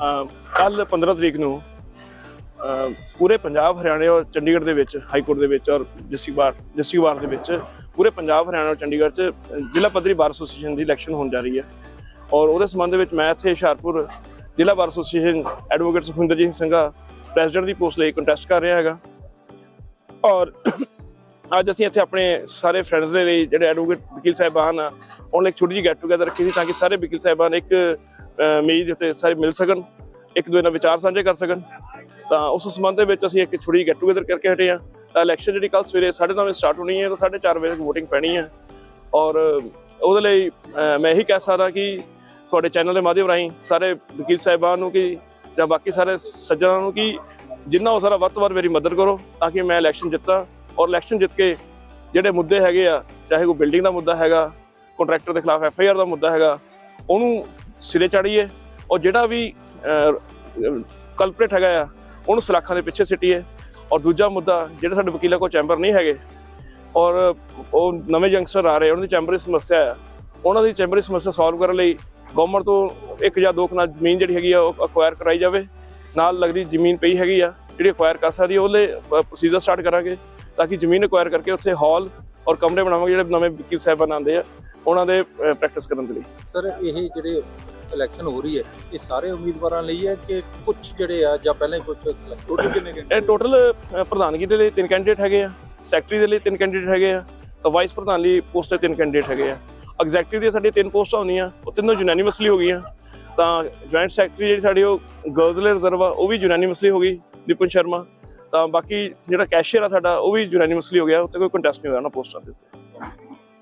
ਕੱਲ 15 ਤਰੀਕ ਨੂੰ ਪੂਰੇ ਪੰਜਾਬ, ਹਰਿਆਣੇ ਔਰ ਚੰਡੀਗੜ੍ਹ ਦੇ ਵਿੱਚ ਹਾਈ ਕੋਰਟ ਦੇ ਵਿੱਚ ਔਰ ਡਿਸਟ੍ਰਿਕਟ ਬਾਰ ਡਿਸਟ੍ਰਿਕਟ ਬਾਰ ਦੇ ਵਿੱਚ ਪੂਰੇ ਪੰਜਾਬ, ਹਰਿਆਣਾ ਔਰ ਚੰਡੀਗੜ੍ਹ 'ਚ ਜ਼ਿਲ੍ਹਾ ਪੱਧਰੀ ਬਾਰ ਐਸੋਸੀਏਸ਼ਨ ਦੀ ਇਲੈਕਸ਼ਨ ਹੋਣ ਜਾ ਰਹੀ ਹੈ। ਔਰ ਉਹਦੇ ਸੰਬੰਧ ਦੇ ਵਿੱਚ ਮੈਂ ਇੱਥੇ ਹੁਸ਼ਿਆਰਪੁਰ ਜ਼ਿਲ੍ਹਾ bar association advocate Sukhwinderjit Singh president ਦੀ ਪੋਸਟ ਲਈ ਕੰਟੈਸਟ ਕਰ ਰਿਹਾ ਹੈਗਾ। ਔਰ ਅੱਜ ਅਸੀਂ ਇੱਥੇ ਆਪਣੇ ਸਾਰੇ ਫਰੈਂਡਸ ਦੇ ਲਈ ਜਿਹੜੇ ਐਡਵੋਕੇਟ ਵਕੀਲ ਸਾਹਿਬਾਨ ਆ, ਉਹਨਾਂ ਲਈ ਛੋਟੀ ਜਿਹੀ ਗੈਟ ਟੂਗੇਦਰ ਰੱਖੀ ਸੀ ਤਾਂ ਕਿ ਸਾਰੇ ਵਕੀਲ ਸਾਹਿਬਾਨ ਇੱਕ ਮੇਜ਼ ਦੇ ਉੱਤੇ ਸਾਰੇ ਮਿਲ ਸਕਣ, ਇੱਕ ਦੂਜੇ ਨਾਲ ਵਿਚਾਰ ਸਾਂਝੇ ਕਰ ਸਕਣ। ਤਾਂ ਉਸ ਸੰਬੰਧ ਦੇ ਵਿੱਚ ਅਸੀਂ ਇੱਕ ਛੋਟੀ ਜਿਹੀ ਗੈਟ ਟੂਗੇਦਰ ਕਰਕੇ ਹਟੇ ਆ ਤਾਂ ਇਲੈਕਸ਼ਨ ਜਿਹੜੀ ਕੱਲ ਸਵੇਰੇ 9:30 ਵਜੇ ਸਟਾਰਟ ਹੋਣੀ ਹੈ, ਤਾਂ 4:30 ਵਜੇ ਤੱਕ VOTING ਪੈਣੀ ਹੈ। ਔਰ ਉਹਦੇ ਲਈ ਮੈਂ ਇਹੀ ਕਹਿ ਸਕਦਾ ਕਿ ਤੁਹਾਡੇ ਚੈਨਲ ਦੇ ਮਾਧਿਅਮ ਰਾਹੀਂ ਸਾਰੇ ਵਕੀਲ ਸਾਹਿਬਾਨ ਨੂੰ ਕਿ, ਜਾਂ ਬਾਕੀ ਸਾਰੇ ਸੱਜਣਾਂ ਨੂੰ ਕਿ ਜਿੰਨਾ ਹੋ ਸਾਰਾ ਵੱਧ ਤੋਂ ਵੱਧ ਮੇਰੀ ਮਦਦ ਕਰੋ, ਤਾਂ ਕਿ ਮੈਂ ਇਲੈਕਸ਼ਨ ਜਿੱਤਾਂ। ਔਰ ਇਲੈਕਸ਼ਨ ਜਿੱਤ ਕੇ ਜਿਹੜੇ ਮੁੱਦੇ ਹੈਗੇ ਆ, ਚਾਹੇ ਕੋਈ ਬਿਲਡਿੰਗ ਦਾ ਮੁੱਦਾ ਹੈਗਾ ਕੰਟਰੈਕਟਰ ਦੇ ਖਿਲਾਫ ਐਫ ਆਈ ਆਰ ਦਾ ਮੁੱਦਾ ਹੈਗਾ, ਉਹਨੂੰ ਸਿਰੇ ਚਾੜੀਏ ਔਰ ਜਿਹੜਾ ਵੀ ਕਲਪਰੇਟ ਹੈਗਾ ਆ, ਉਹਨੂੰ ਸਲਾਖਾਂ ਦੇ ਪਿੱਛੇ ਸਿੱਟੀਏ। ਔਰ ਦੂਜਾ ਮੁੱਦਾ, ਜਿਹੜੇ ਸਾਡੇ ਵਕੀਲਾਂ ਕੋਲ ਚੈਂਬਰ ਨਹੀਂ ਹੈਗੇ, ਔਰ ਉਹ ਨਵੇਂ ਯੰਗਸਟਰ ਆ ਰਹੇ, ਉਹਨਾਂ ਦੀ ਚੈਂਬਰ ਦੀ ਸਮੱਸਿਆ ਆ। ਉਹਨਾਂ ਦੀ ਚੈਂਬਰ ਦੀ ਸਮੱਸਿਆ ਸੋਲਵ ਕਰਨ ਲਈ ਗਵਰਨਮੈਂਟ ਤੋਂ ਇੱਕ ਜਾਂ ਦੋ ਕਨਾਲ ਜ਼ਮੀਨ ਜਿਹੜੀ ਹੈਗੀ ਆ, ਉਹ ਅਕਵਾਇਰ ਕਰਾਈ ਜਾਵੇ। ਨਾਲ ਲੱਗਦੀ ਜ਼ਮੀਨ ਪਈ ਹੈਗੀ ਆ, ਜਿਹੜੀ ਅਕਵਾਇਰ ਕਰ ਸਕਦੀ ਹੈ ਉਹਲੇ ਪ੍ਰੋਸੀਜਰ ਸਟਾਰਟ ਕਰਾਂਗੇ, ਤਾਂ ਕਿ ਜ਼ਮੀਨ ਅਕਵਾਇਰ ਕਰਕੇ ਉੱਥੇ ਹਾਲ ਔਰ ਕਮਰੇ ਬਣਾਵਾਂਗੇ, ਜਿਹੜੇ ਨਵੇਂ ਵਕੀਲ ਸਾਹਿਬਾਨ ਆਉਂਦੇ ਆ, ਉਹਨਾਂ ਦੇ ਪ੍ਰੈਕਟਿਸ ਕਰਨ ਦੇ ਲਈ। ਸਰ ਇਹ ਜਿਹੜੇ ਇਲੈਕਸ਼ਨ ਹੋ ਰਹੀ ਹੈ। ਇਹ ਸਾਰੇ ਉਮੀਦਵਾਰਾਂ ਲਈ ਹੈ ਕਿ ਕੁਝ ਜਿਹੜੇ ਆ ਜਾਂ ਪਹਿਲਾਂ ਹੀ ਕੁਝ ਸਿਲੈਕਟ ਟੋਟਲ ਕਿੰਨੇ ਇਹ ਟੋਟਲ ਪ੍ਰਧਾਨਗੀ ਦੇ ਲਈ ਤਿੰਨ ਕੈਂਡੀਡੇਟ ਹੈਗੇ ਆ ਸੈਕਟਰੀ ਦੇ ਲਈ ਤਿੰਨ ਕੈਂਡੀਡੇਟ ਹੈਗੇ ਆ, ਤਾਂ ਵਾਈਸ ਪ੍ਰਧਾਨ ਲਈ ਪੋਸਟ ਤੇ ਤਿੰਨ ਕੈਂਡੀਡੇਟ ਹੈਗੇ ਆ। ਐਗਜ਼ੈਕਟਿਵ ਦੀਆਂ ਸਾਡੀਆਂ ਤਿੰਨ ਪੋਸਟਾਂ ਹੁੰਦੀਆਂ, ਉਹ ਤਿੰਨੋਂ ਯੂਨੈਨਿਮਸਲੀ ਹੋ ਗਈਆਂ। ਤਾਂ ਜੁਆਇੰਟ ਸੈਕਟਰੀ ਜਿਹੜੀ ਸਾਡੀ ਉਹ ਗਰਲਸ ਲਈ ਰਿਜ਼ਰਵ ਆ, ਉਹ ਵੀ ਯੂਨੈਨਿਮਸਲੀ ਹੋ ਗਈ, ਨਿਪੁਨ ਸ਼ਰਮਾ। ਤਾਂ ਬਾਕੀ ਜਿਹੜਾ ਕੈਸ਼ੀਅਰ ਆ ਸਾਡਾ, ਉਹ ਵੀ ਯੂਨੈਨਿਮਸਲੀ ਹੋ ਗਿਆ, ਉੱਤੇ ਕੋਈ ਕੰਟੈਸਟ ਨਹੀਂ ਹੋਇਆ ਉਹਨਾਂ ਪੋਸਟਾਂ ਦੇ ਉੱਤੇ।